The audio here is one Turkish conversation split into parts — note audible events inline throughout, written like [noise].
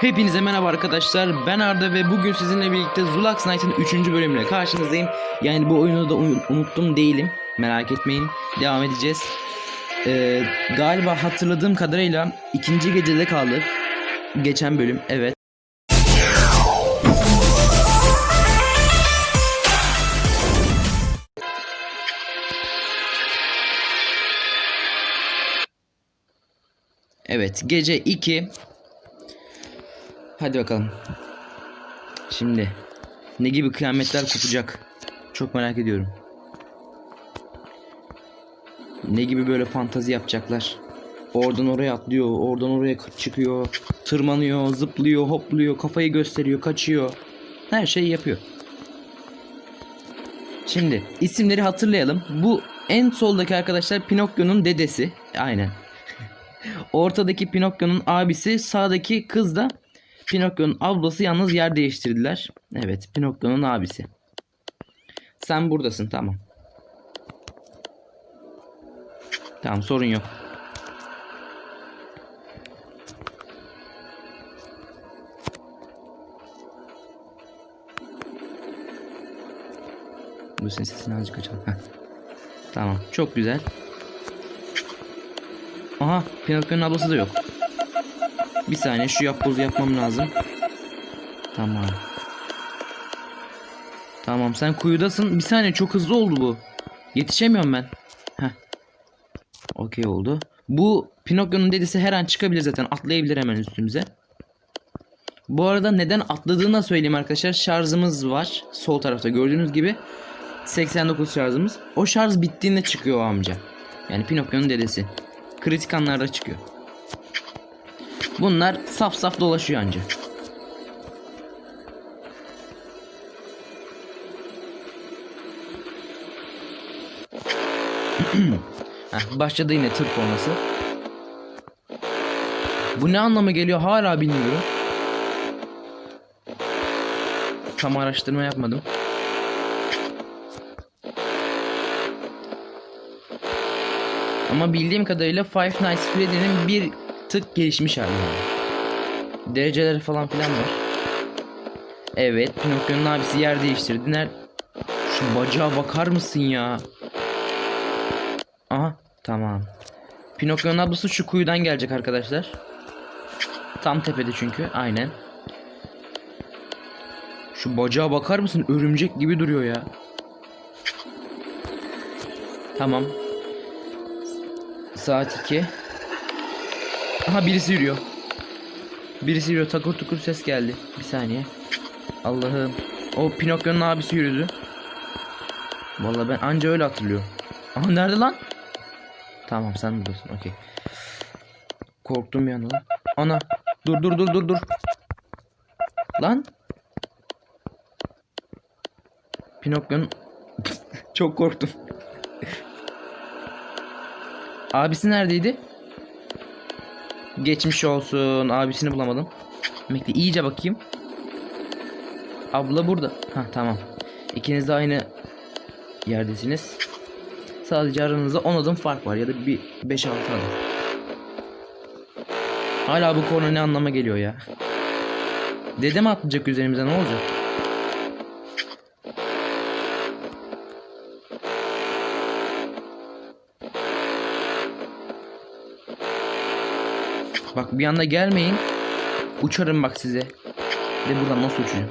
Hepinize merhaba arkadaşlar. Ben Arda ve bugün sizinle birlikte Zulax Knight'ın 3. bölümüyle karşınızdayım. Yani bu oyunu da un- unuttum değilim. Merak etmeyin. Devam edeceğiz. Ee, galiba hatırladığım kadarıyla ikinci gecede kaldık. Geçen bölüm evet. Evet gece 2 Hadi bakalım. Şimdi ne gibi kıyametler kopacak? Çok merak ediyorum. Ne gibi böyle fantazi yapacaklar? Oradan oraya atlıyor, oradan oraya çıkıyor, tırmanıyor, zıplıyor, hopluyor, kafayı gösteriyor, kaçıyor. Her şeyi yapıyor. Şimdi isimleri hatırlayalım. Bu en soldaki arkadaşlar Pinokyo'nun dedesi. Aynen. [laughs] Ortadaki Pinokyo'nun abisi, sağdaki kız da Pinokyo'nun ablası yalnız yer değiştirdiler. Evet, Pinokyo'nun abisi. Sen buradasın, tamam. Tamam, sorun yok. Bu senin sesini azıcık açalım. Heh. Tamam, çok güzel. Aha, Pinokyo'nun ablası da yok. Bir saniye şu yapbozu yapmam lazım. Tamam. Tamam sen kuyudasın. Bir saniye çok hızlı oldu bu. Yetişemiyorum ben. Heh. Okey oldu. Bu Pinokyo'nun dedesi her an çıkabilir zaten. Atlayabilir hemen üstümüze. Bu arada neden atladığını da söyleyeyim arkadaşlar. Şarjımız var. Sol tarafta gördüğünüz gibi. 89 şarjımız. O şarj bittiğinde çıkıyor o amca. Yani Pinokyo'nun dedesi. Kritik anlarda çıkıyor. Bunlar saf saf dolaşıyor anca. [clears throat] Heh, başladı yine tır olması. Bu ne anlama geliyor hala bilmiyorum. Tam araştırma yapmadım. Ama bildiğim kadarıyla Five Nights Freddy'nin bir tık gelişmiş hali. Dereceleri falan filan var. Evet, Pinokyo'nun abisi yer değiştirdi. Ner Şu bacağa bakar mısın ya? Aha, tamam. Pinokyo'nun ablası şu kuyudan gelecek arkadaşlar. Tam tepede çünkü, aynen. Şu bacağa bakar mısın? Örümcek gibi duruyor ya. Tamam. Saat 2. Aha birisi yürüyor. Birisi yürüyor. Takır tukur ses geldi. Bir saniye. Allah'ım. O Pinokyo'nun abisi yürüdü. Vallahi ben anca öyle hatırlıyorum. Aha nerede lan? Tamam sen buradasın. Okey. Korktum bir anda. Ana. Dur dur dur dur dur. Lan. Pinokyo'nun [laughs] çok korktum. [laughs] Abisi neredeydi? Geçmiş olsun. Abisini bulamadım. Bekle iyice bakayım. Abla burada. Ha tamam. İkiniz de aynı yerdesiniz. Sadece aranızda 10 adım fark var ya da bir 5-6 adım. Hala bu konu ne anlama geliyor ya? Dede mi atlayacak üzerimize ne olacak? Bak bir anda gelmeyin. Uçarım bak size. De buradan nasıl uçacağım? [laughs]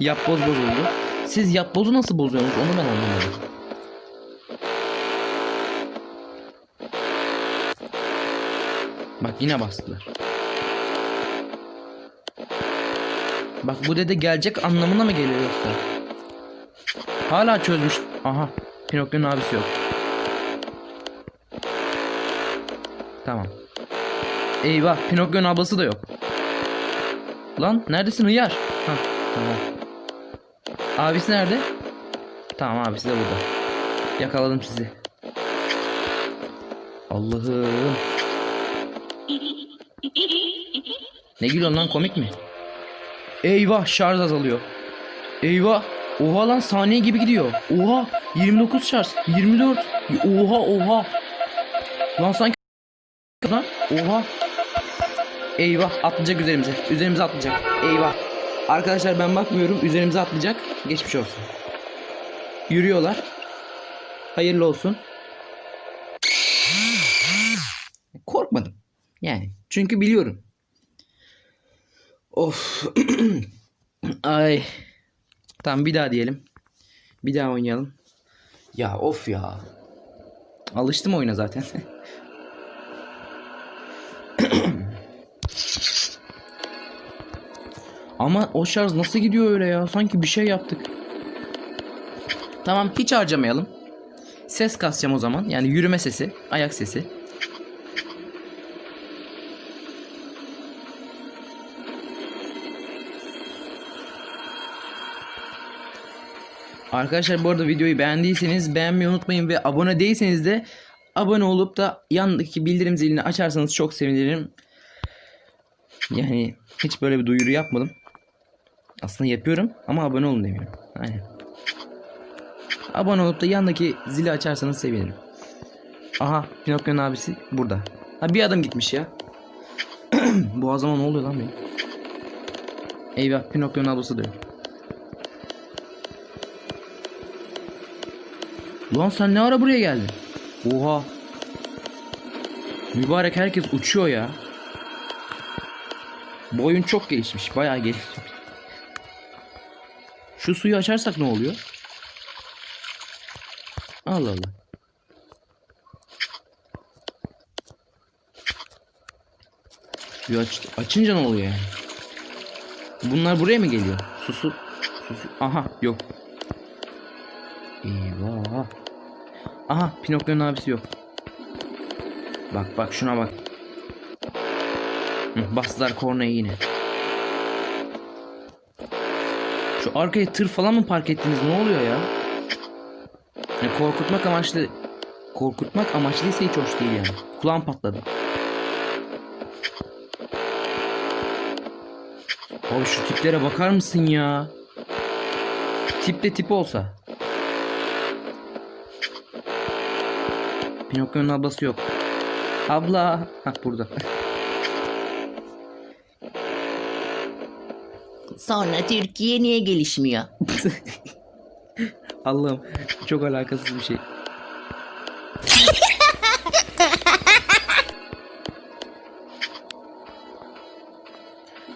Yapboz bozuldu. Siz yapbozu nasıl bozuyorsunuz onu ben anlamadım. Bak yine bastılar. Bak bu dede gelecek anlamına mı geliyor yoksa? Hala çözmüş. Aha. Pinokyo'nun abisi yok. Tamam. Eyvah Pinokyo'nun ablası da yok. Lan neredesin hıyar? Ha tamam. Abisi nerede? Tamam abisi de burada. Yakaladım sizi. Allah'ım. Ne gülüyorsun lan komik mi? Eyvah şarj azalıyor. Eyvah. Oha lan saniye gibi gidiyor. Oha 29 şarj. 24. Oha oha. Lan sanki. Oha. Eyvah atlayacak üzerimize. Üzerimize atlayacak. Eyvah. Arkadaşlar ben bakmıyorum. Üzerimize atlayacak. Geçmiş olsun. Yürüyorlar. Hayırlı olsun. Korkmadım. Yani çünkü biliyorum. Of. [clears throat] Ay. Tamam bir daha diyelim. Bir daha oynayalım. Ya of ya. Alıştım oyuna zaten. [laughs] Ama o şarj nasıl gidiyor öyle ya? Sanki bir şey yaptık. Tamam hiç harcamayalım. Ses kasacağım o zaman. Yani yürüme sesi, ayak sesi. Arkadaşlar bu arada videoyu beğendiyseniz beğenmeyi unutmayın ve abone değilseniz de abone olup da yandaki bildirim zilini açarsanız çok sevinirim. Yani hiç böyle bir duyuru yapmadım. Aslında yapıyorum ama abone olun demiyorum. Aynen. Abone olup da yandaki zili açarsanız sevinirim. Aha Pinokyo'nun abisi burada. Ha bir adım gitmiş ya. [clears throat] Boğazıma ne oluyor lan benim? Eyvah Pinokyo'nun ablası diyor. Lan sen ne ara buraya geldin? Oha. Mübarek herkes uçuyor ya. Bu oyun çok gelişmiş. Bayağı gelişmiş. Şu suyu açarsak ne oluyor? Allah Allah. Suyu aç, açınca ne oluyor yani? Bunlar buraya mı geliyor? Susu. Susu. Aha yok. Eyvah. Aha Pinokyo'nun abisi yok. Bak bak şuna bak. Bastılar kornaya yine. Arkaya tır falan mı park ettiniz? Ne oluyor ya? Yani korkutmak amaçlı korkutmak amaçlıysa hiç hoş değil yani. Kulağım patladı. Abi şu tiplere bakar mısın ya? Tip de tip olsa. Pinokyo'nun ablası yok. Abla. Ha burada. [laughs] Sonra Türkiye niye gelişmiyor? [laughs] Allah'ım çok alakasız bir şey. [laughs]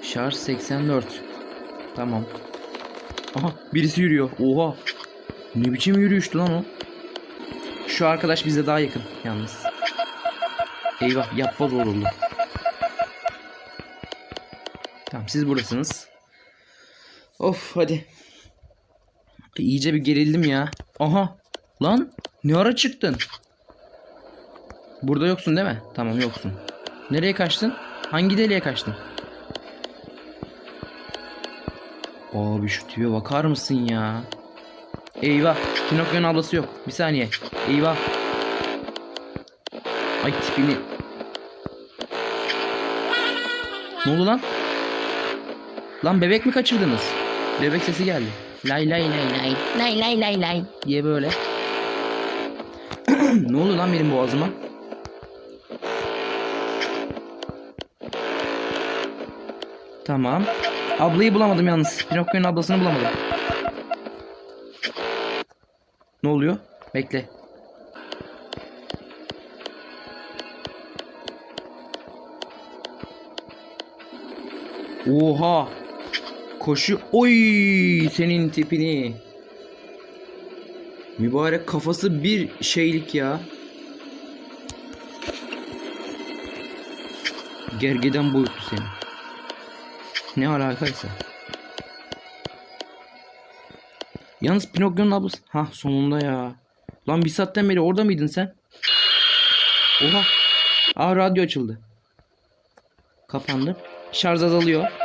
Şarj 84. Tamam. Aha birisi yürüyor. Oha. Ne biçim yürüyüştü lan o? Şu arkadaş bize daha yakın yalnız. Eyvah yapboz olurdu. Tamam siz buradasınız. Of hadi. İyice bir gerildim ya. Aha. Lan ne ara çıktın? Burada yoksun değil mi? Tamam yoksun. Nereye kaçtın? Hangi deliğe kaçtın? Abi şu tipe bakar mısın ya? Eyvah. Pinokyo'nun ablası yok. Bir saniye. Eyvah. Ay tipini. Ne oldu lan? Lan bebek mi kaçırdınız? Bebek sesi geldi. Lay lay lay lay. Lay lay lay lay. diye böyle. [clears throat] ne oldu lan benim boğazıma? Tamam. Ablayı bulamadım yalnız. Pinokyo'nun ablasını bulamadım. Ne oluyor? Bekle. Oha. Koşu. Oy senin tipini. Mübarek kafası bir şeylik ya. Gergeden boyutlu senin. Ne alakaysa. Yalnız Pinokyo'nun ablası. Ha sonunda ya. Lan bir saatten beri orada mıydın sen? Oha. Aa radyo açıldı. Kapandı. Şarj azalıyor.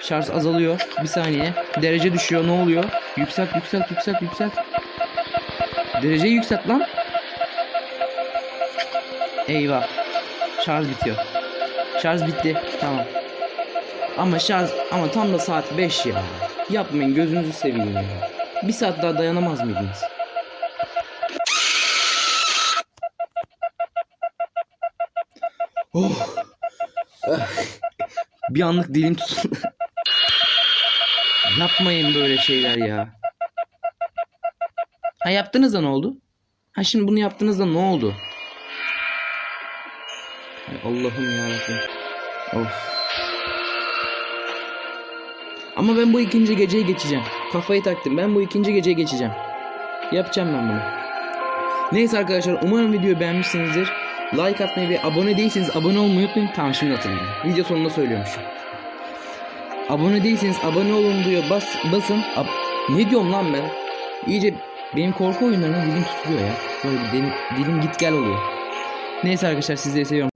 Şarj azalıyor. Bir saniye. Derece düşüyor. Ne oluyor? Yükselt yükselt yükselt yükselt. Dereceyi yükselt lan. Eyvah. Şarj bitiyor. Şarj bitti. Tamam. Ama şarj ama tam da saat 5 ya. Yapmayın gözünüzü seveyim ya. Bir saat daha dayanamaz mıydınız? Oh. Ah. Bir anlık dilim tutuldu. Yapmayın böyle şeyler ya. Ha yaptınız da ne oldu? Ha şimdi bunu yaptığınızda ne oldu? Allah'ım ya Of. Ama ben bu ikinci geceye geçeceğim. Kafayı taktım. Ben bu ikinci geceye geçeceğim. Yapacağım ben bunu. Neyse arkadaşlar umarım videoyu beğenmişsinizdir. Like atmayı ve abone değilseniz abone olmayı unutmayın. Tamam şimdi hatırladım. Video sonunda söylüyormuşum. Abone değilseniz abone olun diyor. Bas basın. Ab ne diyorum lan ben? İyice benim korku oyunlarına dilim tutuluyor ya. Böyle dilim, dilim git gel oluyor. Neyse arkadaşlar sizleri seviyorum.